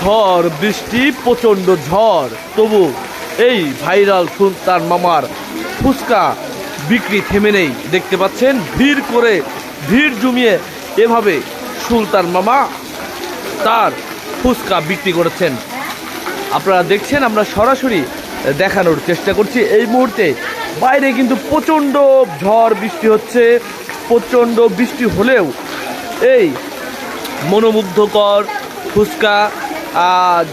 ঝড়, বৃষ্টি, প্রচণ্ড ঝড়। তবু এই ভাইরাল সুলতান মামার ফুচকা বিক্রি থেমে নেই। দেখতে পাচ্ছেন, ভিড় করে ভিড় জমিয়ে এভাবে সুলতান মামা তার ফুচকা বিক্রি করেছেন। আপনারা দেখছেন, আমরা সরাসরি দেখানোর চেষ্টা করছি। এই মুহূর্তে বাইরে কিন্তু প্রচণ্ড ঝড়, বৃষ্টি হচ্ছে। প্রচণ্ড বৃষ্টি হলেও এই মনোমুগ্ধকর ফুচকা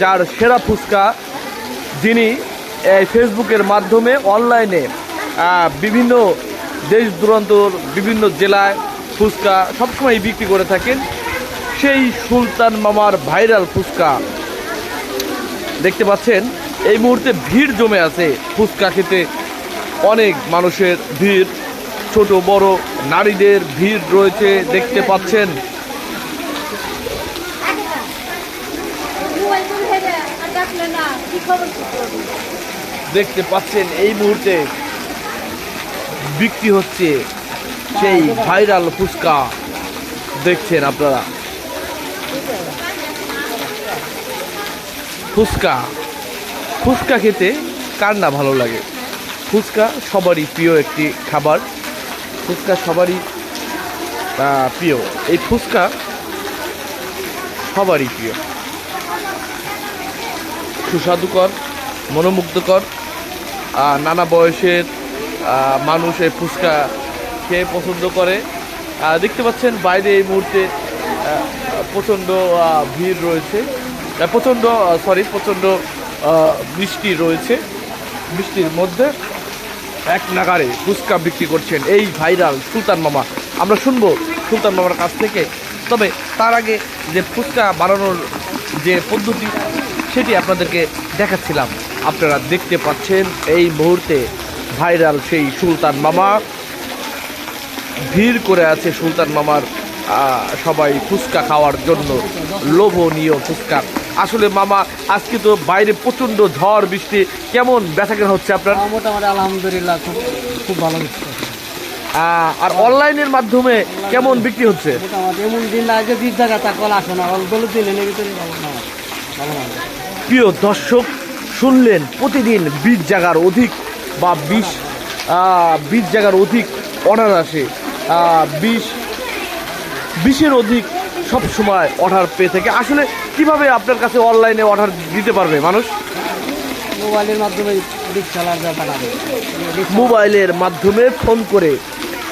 যার সেরা ফুচকা যিনি এই ফেসবুকের মাধ্যমে, অনলাইনে বিভিন্ন দেশ দূরান্তর, বিভিন্ন জেলায় ফুচকা সবসময় বিক্রি করে থাকেন। সেই সুলতান মামার ভাইরাল ফুচকা দেখতে পাচ্ছেন, এই মুহূর্তে ভিড় জমে আছে ফুচকা খেতে। অনেক মানুষের ভিড়, ছোট বড় নারীদের ভিড় রয়েছে, দেখতে পাচ্ছেন মোবাইল ফোন হেরে আর ডাকলে না কি খবর কি করব? দেখতে পাচ্ছেন এই মুহূর্তে বিক্রি হচ্ছে সেই ভাইরাল ফুচকা। দেখছেন আপনারা? ফুচকা। ফুচকা খেতে কার না ভালো লাগে? ফুচকা সবারই প্রিয় একটি খাবার। ফুচকা সবারই প্রিয়। এই ফুচকা সবারই প্রিয়। সুস্বাদুকর, মনোমুগ্ধকর নানা বয়সের মানুষ এই ফুচকা খেয়ে পছন্দ করে। দেখতে পাচ্ছেন বাইরে এই মুহূর্তে প্রচণ্ড ভিড় রয়েছে। প্রচণ্ড সরি প্রচণ্ড বৃষ্টি রয়েছে। বৃষ্টির মধ্যে এক নাগারে ফুচকা বিক্রি করছেন এই ভাইরাল সুলতান মামা। আমরা শুনব সুলতান মামার কাছ থেকে। তবে তার আগে যে ফুচকা বানানোর যে পদ্ধতি সেটি আপনাদেরকে দেখাচ্ছিলাম। আপনারা দেখতে পাচ্ছেন এই মুহূর্তে ভাইরাল সেই সুলতান মামা। ভিড় করে আছে সুলতান মামার সবাই ফুচকা খাওয়ার জন্য। লোভনীয় ফুচকা। আসলে মামা আজকে তো বাইরে প্রচণ্ড ঝড় বৃষ্টি। কেমন বেচাকেনা হচ্ছে আপনার? মোটামুটি আলহামদুলিল্লাহ খুব খুব ভালো হচ্ছে। আর অনলাইনের মাধ্যমে কেমন বিক্রি হচ্ছে? মোটামুটি এমন দিন না যে বিশ জায়গা তা কল আসে না অল্পগুলো দিলেন এর ভিতরে প্রিয় দর্শক শুনলেন প্রতিদিন বিশ জায়গার অধিক বা বিশ বিশ জায়গার অধিক অর্ডার আসে বিশ বিশের অধিক সব সময় অর্ডার পেয়ে থাকে। আসলে কীভাবে আপনার কাছে অনলাইনে অর্ডার দিতে পারবে মানুষ? মোবাইলের মাধ্যমে মোবাইলের মাধ্যমে ফোন করে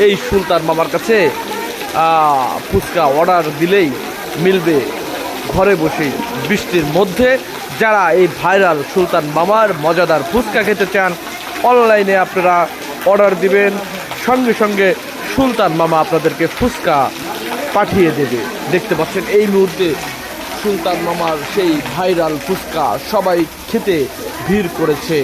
এই সুলতান মামার কাছে ফুচকা অর্ডার দিলেই মিলবে। ঘরে বসেই বৃষ্টির মধ্যে যারা এই ভাইরাল সুলতান মামার মজাদার ফুচকা খেতে চান অনলাইনে আপনারা অর্ডার দিবেন, সঙ্গে সঙ্গে সুলতান মামা আপনাদেরকে ফুচকা পাঠিয়ে দেবে। দেখতে পাচ্ছেন, এই মুহূর্তে সুলতান মামার সেই ভাইরাল ফুচকা সবাই খেতে ভিড় করেছে।